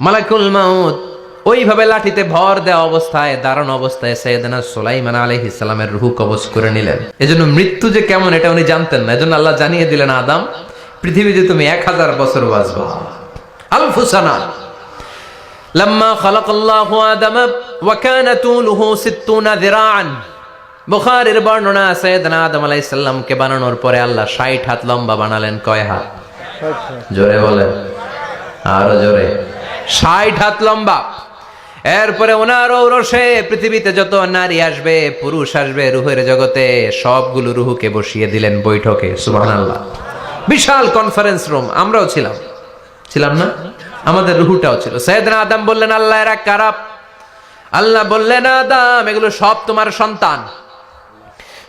মালাকুল মাউত। ওইভাবে লাঠিতে ভর দেওয়া অবস্থায় দাঁড়ানো অবস্থায় সৈয়দনা সোলাইমান আলহ ইসলামের রুহু কবজ করে নিলেন। এজন্য মৃত্যু যে কেমন, এটা উনি জানতেন না। এজন্য আল্লাহ জানিয়ে দিলেন, আদাম, পৃথিবীতে তুমি এক হাজার বছর বাঁচবা। আল لما خلق الله আল্লাহ وكان طوله তুলুহু ذراعا দিরান বুখারীর বর্ণনা সৈয়দনা আদম আলাইহিস সালামকে বানানোর পরে আল্লাহ 60 হাত লম্বা বানালেন। কয় হাত? জোরে বলেন। আরও জোরে। ষাট হাত লম্বা। এরপরে ওনার ঔরসে পৃথিবীতে যত নারী আসবে, পুরুষ আসবে, রুহের জগতে সবগুলো রুহুকে বসিয়ে দিলেন বৈঠকে, সুবহানাল্লাহ। বিশাল কনফারেন্স রুম আমরাও ছিলাম। ছিলাম না? আমাদের রুহুটাও ছিল। সৈয়দনা আদম বললেন, আল্লাহ, এরা কারাপ আল্লাহ বললেন, আদম, এগুলো সব তোমার সন্তান।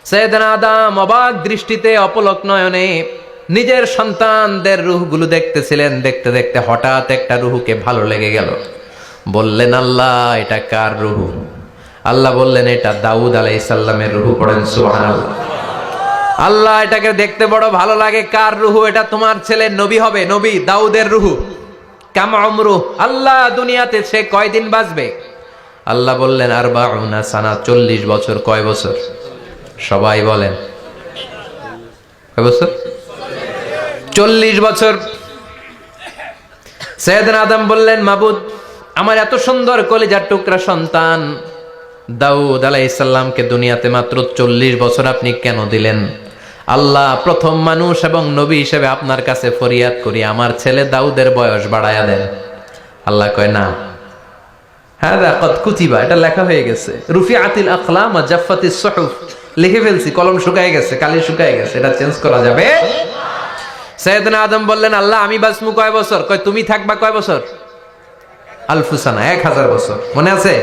সৈয়দনা আদম অবাক দৃষ্টিতে অপলক নয়নে নিজের সন্তানদের রুহগুলো দেখতেছিলেন, দেখতে দেখতে হঠাৎ একটা রুহুকে ভালো লেগে গেল। বললেন, আল্লাহ, এটা কার রুহু? আল্লাহ বললেন, এটা দাউদ আলাই সাল্লামের রুহু। পড়েন, সুবহানাল্লাহ। আল্লাহ, এটাকে দেখতে বড় ভালো লাগে। কার রুহু? এটা তোমার ছেলে নবী হবে, নবী, দাউদের রুহু। কাম অমরু আল্লাহ, দুনিয়াতে সে কয়দিন বাঁচবে? আল্লাহ বললেন আর বা সানা, চল্লিশ বছর। কয় বছর? সবাই বলেন, কয় বছর? চল্লিশ বছর। সৈয়দনা আদম বললেন, মাবুদ, আমার এত সুন্দর কলিজার টুকরা সন্তান। দাউদ আলাইসাল্লামকে দুনিয়াতে মাত্র চল্লিশ বছর আপনি কেন দিলেন? আল্লাহ প্রথম মানুষ এবং নবী হিসেবে আপনার কাছে ফরিয়াদ করি, আমার ছেলে দাউদের বয়স বাড়ায়া দেন। আল্লাহ কয়, না। হ্যাঁ কত কুতিবা, এটা লেখা হয়ে গেছে। রুফি আতিল আখলাম জাফাতি সহুফ। লিখে ফেলছি, কলম শুকায় গেছে, কালি শুকায় গেছে, এটা চেঞ্জ করা যাবে? সৈয়দনা আদম বললেন, আল্লাহ, আমি বাসমু কয় বছর? কয়, তুমি থাকবা কয় বছর? আলফুসানা, এক হাজার বছর। মনে আছে?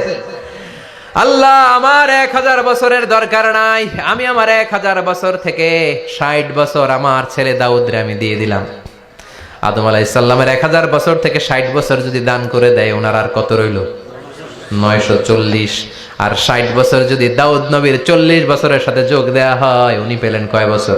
আল্লাহ, আমার এক হাজার বছরের দরকার নাই। আমি আমার এক হাজার বছর থেকে ষাট বছর আমার ছেলে দাউদরে আমি দিয়ে দিলাম। আদম আলাইসাল্লামের এক হাজার বছর থেকে ষাট বছর যদি দান করে দেয়, ওনার আর কত রইল? নয়শো চল্লিশ। আর ষাট বছর যদি দাউদ নবীর চল্লিশ বছরের সাথে যোগ দেয়া হয়, উনি পেলেন কয় বছর?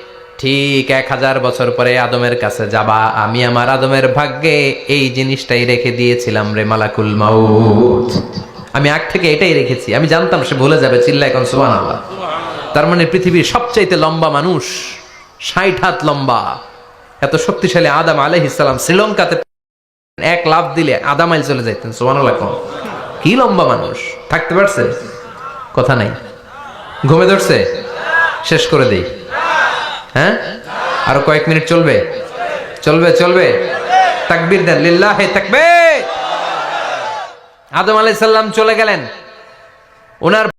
ঠিক এক হাজার বছর পরে আদমের কাছে যাবা। আমি আমার আদমের ভাগ্যে এই জিনিসটাই রেখে দিয়েছিলাম রে মালাকুল মাউত। আমি আগ থেকে এটাই রেখেছি। আমি জানতাম সে ভুলে যাবে চিল্লা এখন আল্লাহ তার মানে পৃথিবীর সবচাইতে লম্বা মানুষ, ষাট হাত লম্বা, এত শক্তিশালী আদাম আলহ ইসলাম শ্রীলঙ্কাতে এক লাভ দিলে আদা মাইল চলে যাইতেন আল্লাহ কি লম্বা মানুষ, থাকতে পারছে? কথা নাই। ঘুমে ধরছে? শেষ করে দেই। হ্যাঁ? আরও কয়েক মিনিট চলবে। চলবে চলবে। তাকবীর দেন। লিল্লাহে তাকবীর। আদম আলাইহিস সালাম চলে গেলেন। ওনার